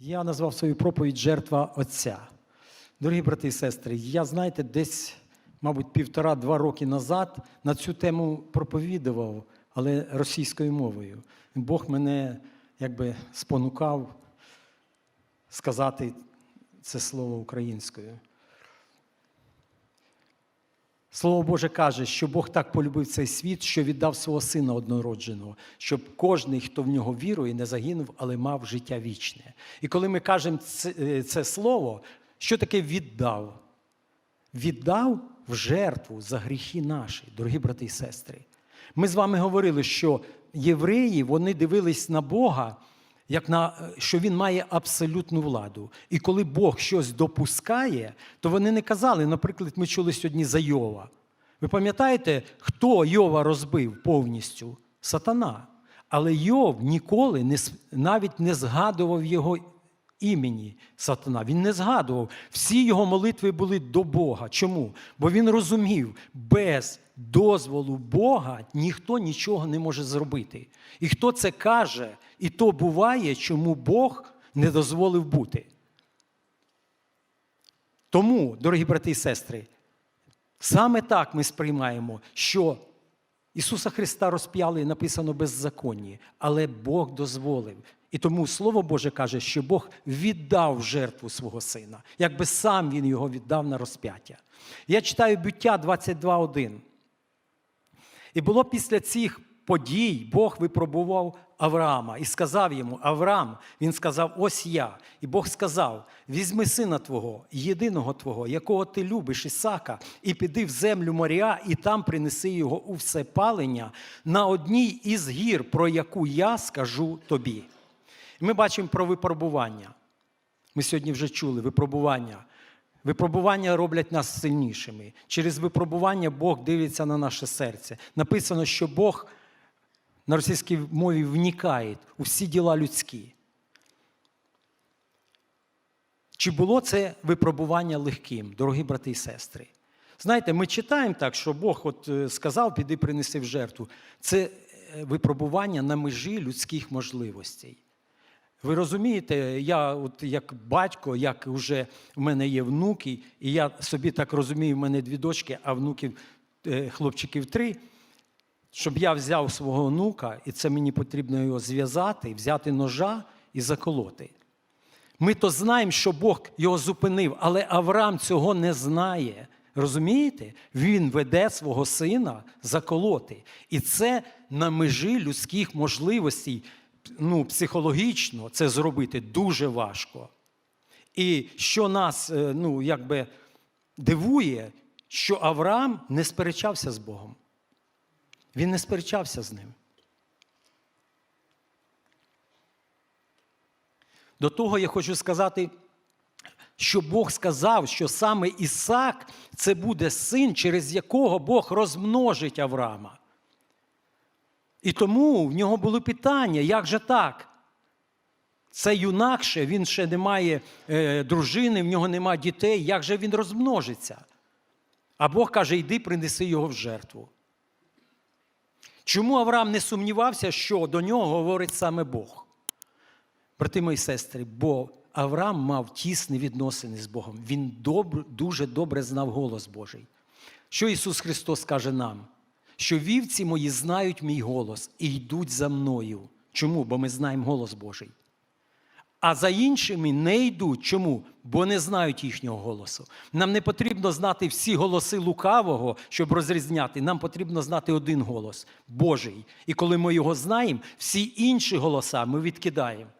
Я назвав свою проповідь Жертва Отця. Дорогі брати і сестри, я, знаєте, десь, мабуть, півтора-два роки назад на цю тему проповідував, але російською мовою. Бог мене якби спонукав сказати це слово українською. Слово Боже каже, що Бог так полюбив цей світ, що віддав свого сина однородженого, щоб кожний, хто в нього вірує, не загинув, але мав життя вічне. І коли ми кажемо це, е, це слово, що таке віддав? Віддав в жертву за гріхи наші, дорогі брати і сестри. Ми з вами говорили, що євреї вони дивились на Бога, як на що він має абсолютну владу. І коли Бог щось допускає, то вони не казали, наприклад, ми чули сьогодні за Йова. Ви пам'ятаєте, хто Йова розбив повністю? Сатана. Але Йов ніколи не, навіть не згадував його імені Сатана. Він не згадував. Всі його молитви були до Бога. Чому? Бо він розумів, без дозволу Бога ніхто нічого не може зробити. І хто це каже, і то буває, чому Бог не дозволив бути. Тому, дорогі брати і сестри, саме так ми сприймаємо, що Ісуса Христа розп'яли написано беззаконні, але Бог дозволив. І тому Слово Боже каже, що Бог віддав жертву свого сина, якби сам він його віддав на розп'яття. Я читаю буття 22.1. І було після цих подій Бог випробував Авраама і сказав йому: Авраам, він сказав: Ось я. І Бог сказав: візьми сина твого, єдиного твого, якого ти любиш, Ісака, і піди в землю моря, і там принеси його у всепалення на одній із гір, про яку я скажу тобі. І ми бачимо про випробування. Ми сьогодні вже чули випробування. Випробування роблять нас сильнішими. Через випробування Бог дивиться на наше серце. Написано, що Бог на російській мові вникає у всі діла людські. Чи було це випробування легким, дорогі брати і сестри? Знаєте, ми читаємо так, що Бог от е, сказав, піди принеси в жертву. Це е, випробування на межі людських можливостей. Ви розумієте, я, от як батько, як вже в мене є внуки, і я собі так розумію, в мене дві дочки, а внуків е, хлопчиків три. Щоб я взяв свого онука, і це мені потрібно його зв'язати, взяти ножа і заколоти. Ми то знаємо, що Бог його зупинив, але Авраам цього не знає. Розумієте? Він веде свого сина заколоти. І це на межі людських можливостей, ну, психологічно це зробити дуже важко. І що нас е, ну, якби дивує, що Авраам не сперечався з Богом. Він не сперечався з ним. До того я хочу сказати, що Бог сказав, що саме Ісак це буде син, через якого Бог розмножить Авраама. І тому в нього було питання, як же так? Це юнак ще, він ще не має е, дружини, в нього немає дітей, як же він розмножиться? А Бог каже: йди, принеси його в жертву. Чому Авраам не сумнівався, що до нього говорить саме Бог? Брати мої сестри, бо Авраам мав тісні відносини з Богом. Він добр, дуже добре знав голос Божий. Що Ісус Христос каже нам? Що вівці мої знають мій голос і йдуть за мною. Чому? Бо ми знаємо голос Божий. А за іншими не йдуть. Чому? Бо не знають їхнього голосу. Нам не потрібно знати всі голоси лукавого, щоб розрізняти. Нам потрібно знати один голос Божий. І коли ми його знаємо, всі інші голоса ми відкидаємо.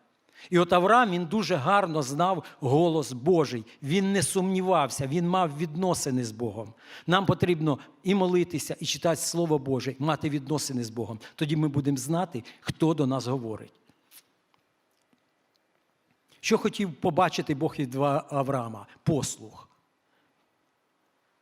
І от Авраам він дуже гарно знав голос Божий. Він не сумнівався, він мав відносини з Богом. Нам потрібно і молитися, і читати Слово Боже, мати відносини з Богом. Тоді ми будемо знати, хто до нас говорить. Що хотів побачити Бог від Авраама? Послух.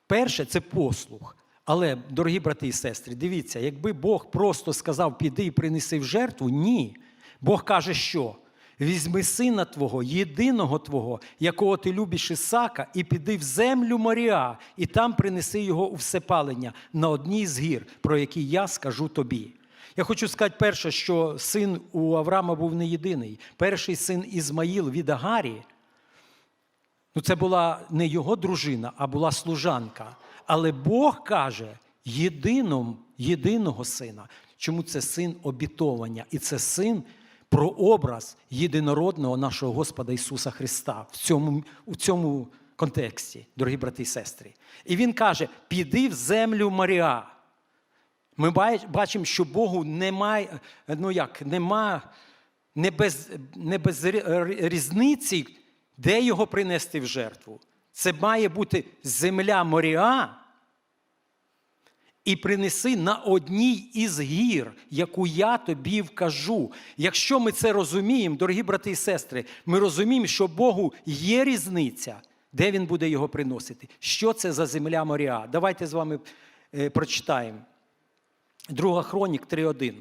Перше це послух. Але, дорогі брати і сестри, дивіться, якби Бог просто сказав, піди і принеси в жертву, ні. Бог каже, що? Візьми сина твого, єдиного твого, якого ти любиш Ісака, і піди в землю моря, і там принеси його у всепалення на одній з гір, про які я скажу тобі. Я хочу сказати перше, що син у Авраама був не єдиний. Перший син Ізмаїл від Агарі, ну це була не його дружина, а була служанка. Але Бог каже єдином, єдиного сина. Чому це син обітовання? І це син прообраз єдинородного нашого Господа Ісуса Христа в цьому, в цьому контексті, дорогі брати і сестри. І він каже: піди в землю Маріа. Ми бачимо, що Богу немає, ну як, нема не без, не без рі- рі- різниці, де його принести в жертву. Це має бути земля Моріа, і принеси на одній із гір, яку я тобі вкажу. Якщо ми це розуміємо, дорогі брати і сестри, ми розуміємо, що Богу є різниця, де він буде його приносити. Що це за земля Моріа? Давайте з вами е, прочитаємо. Друга Хронік 3.1.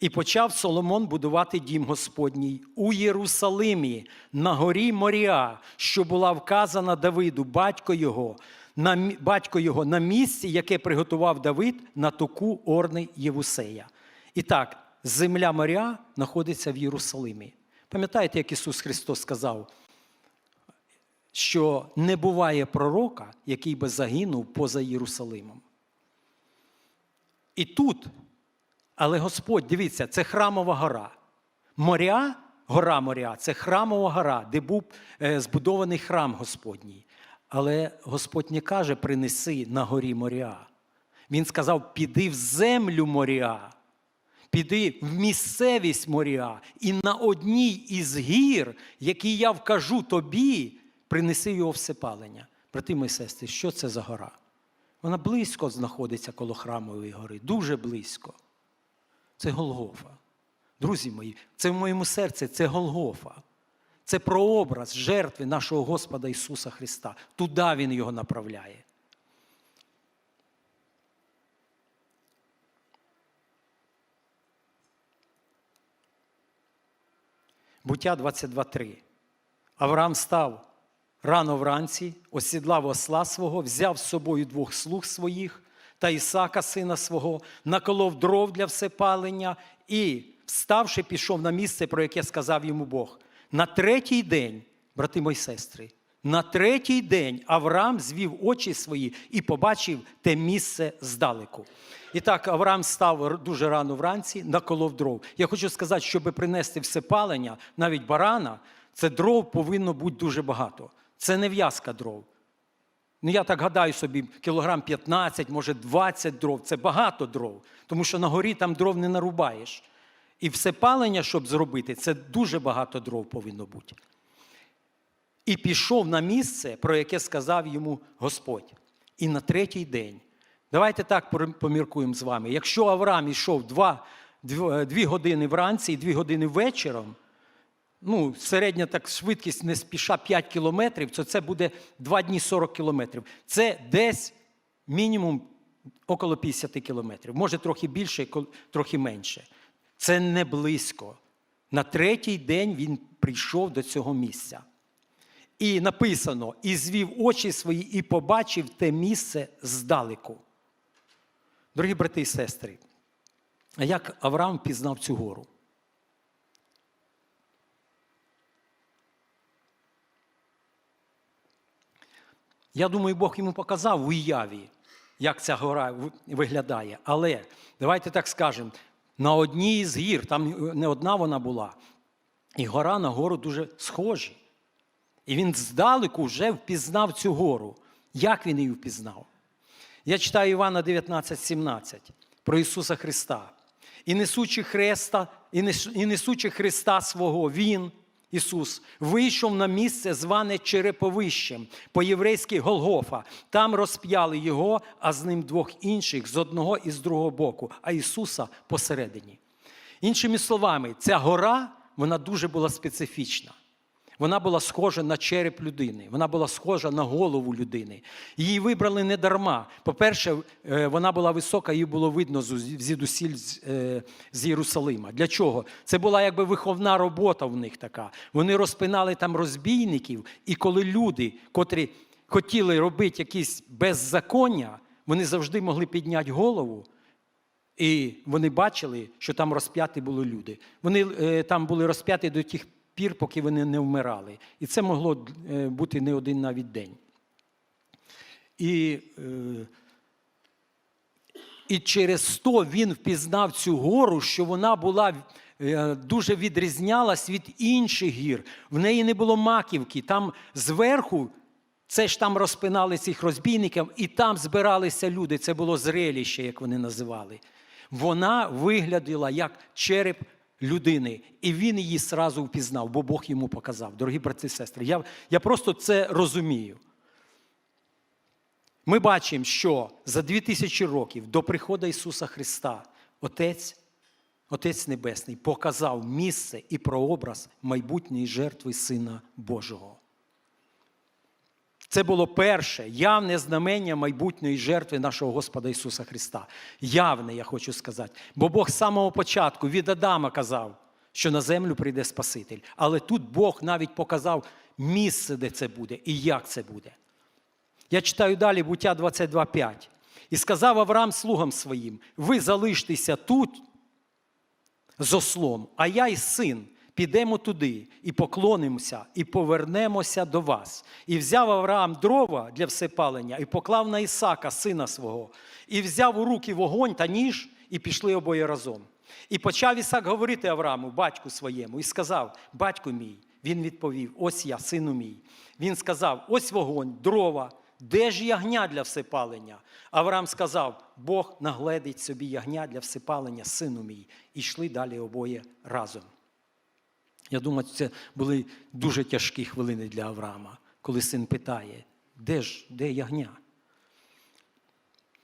І почав Соломон будувати дім Господній у Єрусалимі, на горі Моріа, що була вказана Давиду, батько його, на, батько його на місці, яке приготував Давид на току Орни Євусея. І так, земля Моріа знаходиться в Єрусалимі. Пам'ятаєте, як Ісус Христос сказав, що не буває пророка, який би загинув поза Єрусалимом. І тут, але Господь, дивіться, це храмова гора. Моря, гора Моря, це храмова гора, де був е, збудований храм Господній. Але Господь не каже, принеси на горі Моря. Він сказав: піди в землю Моря, піди в місцевість Моря, і на одній із гір, які я вкажу тобі, принеси його всепалення. Брати мої сестри, що це за гора? Вона близько знаходиться коло храмової гори, дуже близько. Це Голгофа. Друзі мої, це в моєму серці це Голгофа. Це прообраз жертви нашого Господа Ісуса Христа. Туди Він його направляє. Буття 22.3. Авраам став рано вранці, осідлав осла свого, взяв з собою двох слуг своїх та Ісака, сина свого, наколов дров для всепалення і, вставши, пішов на місце, про яке сказав йому Бог. На третій день, брати мої сестри, на третій день Авраам звів очі свої і побачив те місце здалеку. І так, Авраам став дуже рано вранці, наколов дров. Я хочу сказати, щоб принести всепалення, навіть барана, це дров повинно бути дуже багато. Це не в'язка дров. Ну, я так гадаю собі, кілограм 15, може 20 дров. Це багато дров, тому що на горі там дров не нарубаєш. І всепалення, щоб зробити, це дуже багато дров повинно бути. І пішов на місце, про яке сказав йому Господь. І на третій день. Давайте так поміркуємо з вами. Якщо Авраам йшов два, дві години вранці і дві години вечором, ну, середня так швидкість не спіша 5 кілометрів, то це буде 2 дні 40 кілометрів. Це десь мінімум около 50 кілометрів. Може трохи більше, трохи менше. Це не близько. На третій день він прийшов до цього місця. І написано: і звів очі свої, і побачив те місце здалеку. Дорогі брати і сестри, а як Авраам пізнав цю гору? Я думаю, Бог йому показав в уяві, як ця гора виглядає. Але давайте так скажемо: на одній з гір, там не одна вона була, і гора на гору дуже схожі. І він здалеку вже впізнав цю гору. Як він її впізнав? Я читаю Івана 19, 17 про Ісуса Христа. І несучи Христа, і несучи Христа свого, Він, Ісус, вийшов на місце, зване Череповищем, по-єврейськи Голгофа. Там розп'яли його, а з ним двох інших з одного і з другого боку, а Ісуса посередині. Іншими словами, ця гора вона дуже була специфічна. Вона була схожа на череп людини, вона була схожа на голову людини. Її вибрали не дарма. По-перше, е, вона була висока, її було видно звідусіль е, з Єрусалима. Для чого? Це була якби виховна робота в них така. Вони розпинали там розбійників, і коли люди, котрі хотіли робити якісь беззаконня, вони завжди могли підняти голову І вони бачили, що там розп'яті були люди. Вони е, там були розп'яті до тих пір, поки вони не вмирали. І це могло е, бути не один навіть день. І, е, і через сто він впізнав цю гору, що вона була е, дуже відрізнялась від інших гір. В неї не було маківки. Там зверху, це ж там розпинали цих розбійників, і там збиралися люди. Це було зреліще, як вони називали. Вона виглядала як череп людини, і він її сразу впізнав, бо Бог йому показав. Дорогі брати і сестри, я, я просто це розумію. Ми бачимо, що за 2000 років до приходу Ісуса Христа Отець, Отець Небесний показав місце і прообраз майбутньої жертви Сина Божого. Це було перше явне знамення майбутньої жертви нашого Господа Ісуса Христа. Явне, я хочу сказати. Бо Бог з самого початку від Адама казав, що на землю прийде Спаситель. Але тут Бог навіть показав місце, де це буде і як це буде. Я читаю далі буття 22.5. І сказав Авраам слугам своїм: ви залиштеся тут з ослом, а я і син підемо туди і поклонимося, і повернемося до вас. І взяв Авраам дрова для всепалення, і поклав на Ісака, сина свого, і взяв у руки вогонь та ніж, і пішли обоє разом. І почав Ісак говорити Аврааму, батьку своєму, і сказав: Батько мій, він відповів: Ось я, сину мій. Він сказав: Ось вогонь, дрова. Де ж ягня для всепалення? Авраам сказав: Бог нагледить собі ягня для всепалення, сину мій, і йшли далі обоє разом. Я думаю, це були дуже тяжкі хвилини для Авраама, коли син питає, де ж, де ягня?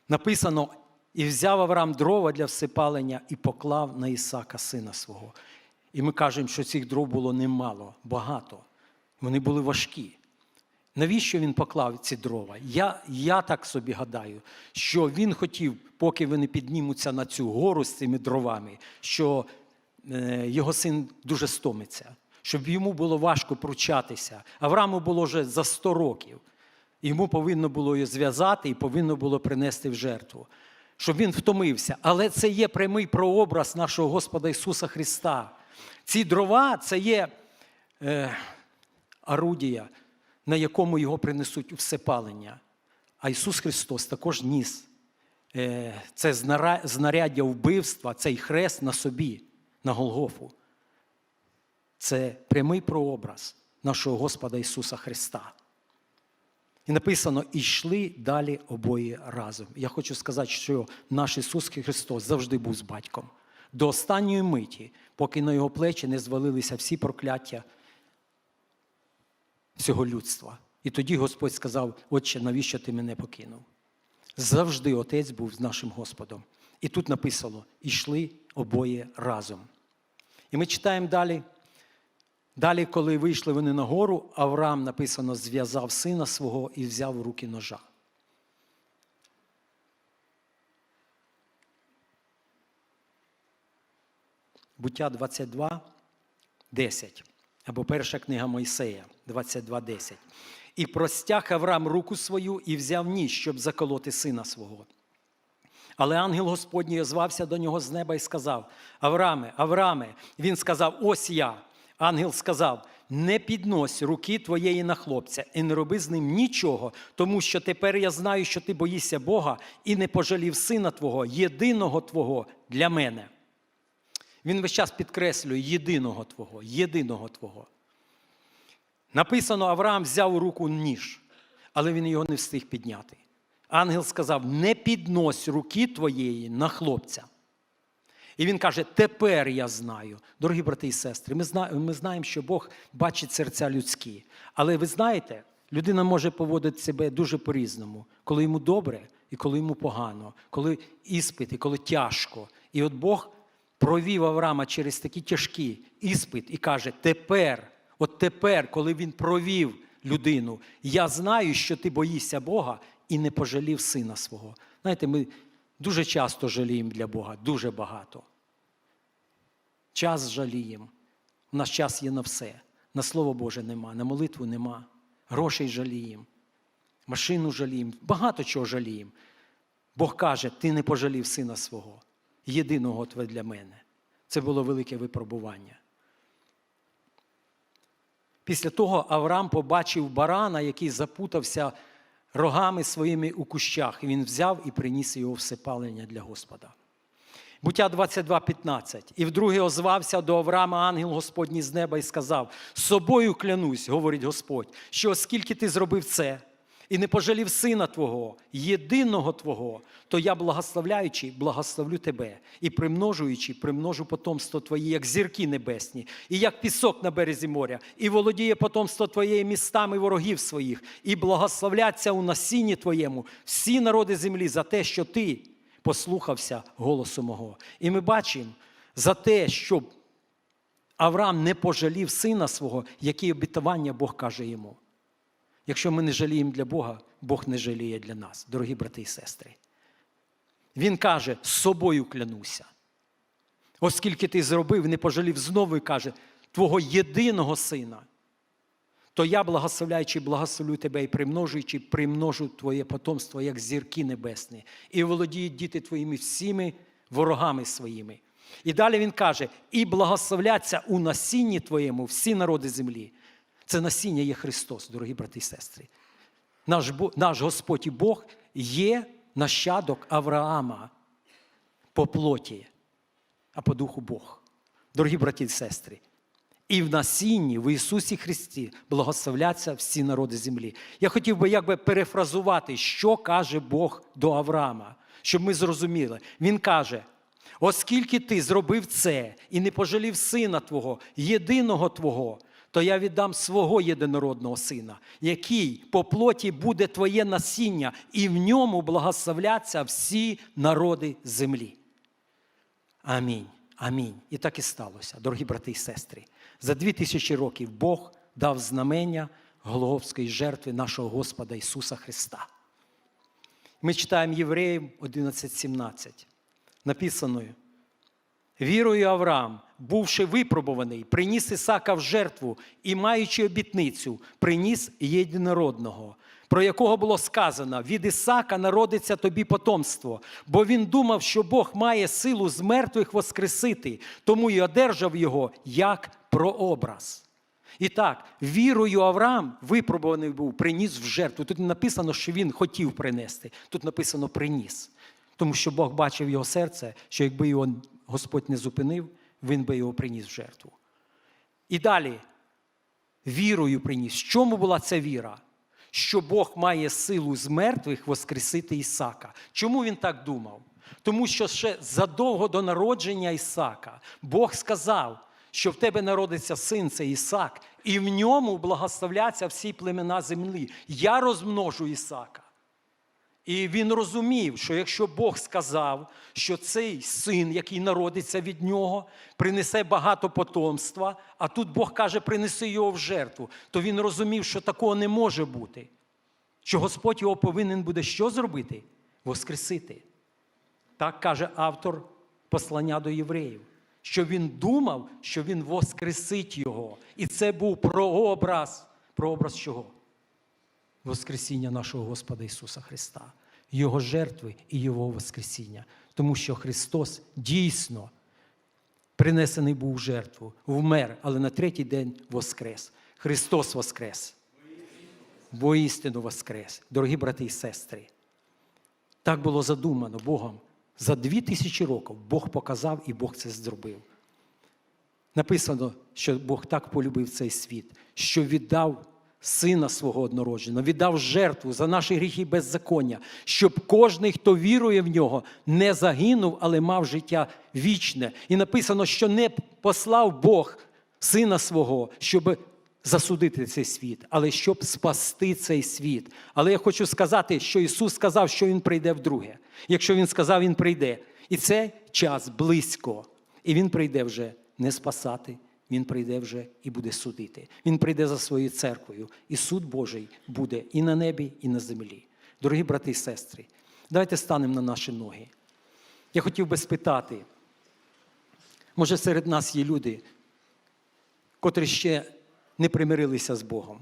Написано, і взяв Авраам дрова для всепалення і поклав на Ісака сина свого. І ми кажемо, що цих дров було немало, багато. Вони були важкі. Навіщо він поклав ці дрова? Я я так собі гадаю, що він хотів, поки вони піднімуться на цю гору з цими дровами, що його син дуже стомиться, щоб йому було важко пручатися. Аврааму було вже за 100 років. Йому повинно було її зв'язати і повинно було принести в жертву, щоб він втомився. Але це є прямий прообраз нашого Господа Ісуса Христа. Ці дрова це є е, орудія на якому його принесуть у всепалення. А Ісус Христос також ніс е, це знаряддя вбивства, цей хрест на собі, на Голгофу. Це прямий прообраз нашого Господа Ісуса Христа. І написано, і йшли далі обоє разом. Я хочу сказати, що наш Ісус Христос завжди був з батьком. До останньої миті, поки на його плечі не звалилися всі прокляття всього людства. І тоді Господь сказав: Отче, навіщо ти мене покинув? Завжди Отець був з нашим Господом. І тут написано: ішли обоє разом. І ми читаємо далі. Далі, коли вийшли вони на гору, Авраам написано, зв'язав сина свого і взяв у руки ножа. Буття 22, 10. Або перша книга Мойсея, 22.10. І простяг Авраам руку свою і взяв ніж, щоб заколоти сина свого. Але ангел Господній озвався до нього з неба і сказав: Аврааме, Аврааме, він сказав: Ось я. Ангел сказав: Не піднось руки твоєї на хлопця і не роби з ним нічого, тому що тепер я знаю, що ти боїшся Бога і не пожалів сина Твого, єдиного Твого для мене. Він весь час підкреслює єдиного Твого, єдиного Твого. Написано, Авраам взяв у руку ніж, але він його не встиг підняти. Ангел сказав: не піднось руки твоєї на хлопця. І він каже: Тепер я знаю. Дорогі брати і сестри, ми знаємо, ми знаємо, що Бог бачить серця людські. Але ви знаєте, людина може поводити себе дуже по-різному, коли йому добре і коли йому погано, коли іспит і коли тяжко. І от Бог провів Авраама через такі тяжкі іспит і каже: тепер, от тепер, коли він провів людину, я знаю, що ти боїшся Бога і не пожалів сина свого. Знаєте, ми дуже часто жаліємо для Бога, дуже багато. Час жаліємо. У нас час є на все. На Слово Боже нема, на молитву нема, грошей жаліємо, машину жаліємо, багато чого жаліємо. Бог каже, ти не пожалів сина свого. єдиного для мене. Це було велике випробування. Після того Авраам побачив барана, який запутався рогами своїми у кущах. І він взяв і приніс його всепалення для Господа. Буття 22.15. І вдруге озвався до Авраама ангел Господній з неба і сказав: собою клянусь, говорить Господь, що оскільки ти зробив це і не пожалів сина Твого, єдиного Твого, то я, благословляючи, благословлю тебе, і примножуючи, примножу потомство Твоє, як зірки небесні, і як пісок на березі моря, і володіє потомство Твоє містами ворогів своїх, і благословляться у насінні Твоєму всі народи землі за те, що ти послухався голосу мого. І ми бачимо за те, щоб Авраам не пожалів сина свого, які обітування Бог каже йому. Якщо ми не жаліємо для Бога, Бог не жаліє для нас, дорогі брати і сестри. Він каже, з собою клянуся. Оскільки ти зробив, не пожалів знову і каже, твого єдиного сина, то я, благословляючи, благословлю тебе і примножуючи, примножу твоє потомство, як зірки небесні, і володіють діти твоїми всіми ворогами своїми. І далі він каже: і благословляться у насінні твоєму всі народи землі. Це насіння є Христос, дорогі брати і сестри. Наш, наш Господь і Бог є нащадок Авраама по плоті, а по духу Бог. Дорогі браті і сестри. І в насінні в Ісусі Христі благословляться всі народи землі. Я хотів би якби перефразувати, що каже Бог до Авраама, щоб ми зрозуміли. Він каже: оскільки ти зробив це і не пожалів сина Твого, єдиного Твого, то я віддам свого єдинородного сина, який по плоті буде твоє насіння, і в ньому благословляться всі народи землі. Амінь. Амінь. І так і сталося, дорогі брати і сестри. За дві тисячі років Бог дав знамення Голгофської жертви нашого Господа Ісуса Христа. Ми читаємо Євреїв 11.17. Написано, вірою Авраам, бувши випробуваний, приніс Ісака в жертву і, маючи обітницю, приніс єдинородного, про якого було сказано: від Ісака народиться тобі потомство, бо він думав, що Бог має силу з мертвих воскресити, тому й одержав його як прообраз. І так, вірою Авраам випробуваний був, приніс в жертву. Тут не написано, що він хотів принести, тут написано приніс. Тому що Бог бачив його серце, що якби його Господь не зупинив, він би його приніс в жертву. І далі вірою приніс. В чому була ця віра? Що Бог має силу з мертвих воскресити Ісака. Чому він так думав? Тому що ще задовго до народження Ісака Бог сказав, що в тебе народиться син, це Ісак, і в ньому благословляться всі племена землі. Я розмножу Ісака. І він розумів, що якщо Бог сказав, що цей син, який народиться від нього, принесе багато потомства, а тут Бог каже, принеси його в жертву, то він розумів, що такого не може бути. Що Господь його повинен буде що зробити? Воскресити. Так каже автор послання до євреїв, що він думав, що він воскресить його. І це був прообраз. Прообраз чого? Воскресіння нашого Господа Ісуса Христа, Його жертви і Його Воскресіння. Тому що Христос дійсно принесений був в жертву, вмер, але на третій день воскрес. Христос воскрес. Воістину воскрес. Дорогі брати і сестри. Так було задумано Богом. За дві тисячі років Бог показав і Бог це зробив. Написано, що Бог так полюбив цей світ, що віддав сина свого однородженого, віддав жертву за наші гріхи і беззаконня, щоб кожний, хто вірує в нього, не загинув, але мав життя вічне. І написано, що не послав Бог сина свого, щоб засудити цей світ, але щоб спасти цей світ. Але я хочу сказати, що Ісус сказав, що Він прийде вдруге. Якщо Він сказав, Він прийде. І це час близько. І Він прийде вже не спасати, Він прийде вже і буде судити. Він прийде за своєю церквою, і суд Божий буде і на небі, і на землі. Дорогі брати і сестри, давайте станемо на наші ноги. Я хотів би спитати, може серед нас є люди, котрі ще не примирилися з Богом.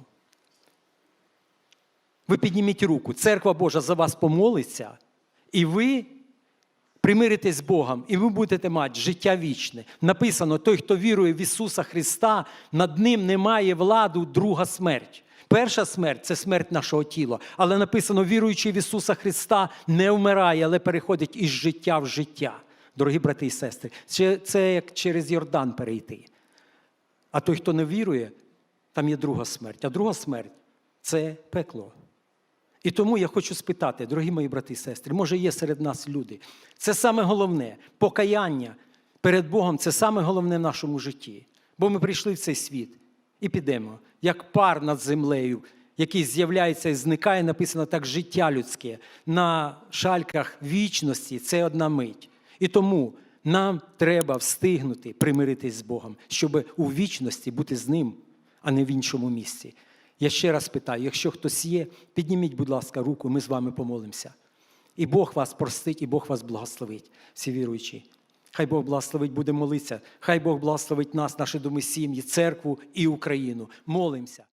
Ви підніміть руку, церква Божа за вас помолиться, і ви примиритесь з Богом, і ви будете мати життя вічне. Написано: той, хто вірує в Ісуса Христа, над ним немає владу друга смерть. Перша смерть це смерть нашого тіла. Але написано, віруючи в Ісуса Христа, не вмирає, але переходить із життя в життя. Дорогі брати і сестри, це, це як через Йордан перейти. А той, хто не вірує, там є друга смерть. А друга смерть це пекло. І тому я хочу спитати, дорогі мої брати і сестри, може є серед нас люди. Це саме головне покаяння перед Богом це саме головне в нашому житті. Бо ми прийшли в цей світ і підемо, як пар над землею, який з'являється і зникає, написано так життя людське на шальках вічності це одна мить. І тому нам треба встигнути примиритись з Богом, щоб у вічності бути з ним, а не в іншому місці. Я ще раз питаю: якщо хтось є, підніміть, будь ласка, руку, ми з вами помолимося. І Бог вас простить, і Бог вас благословить, всі віруючі. Хай Бог благословить, буде молитися. Хай Бог благословить нас, наші думи, сім'ї, церкву і Україну. Молимося.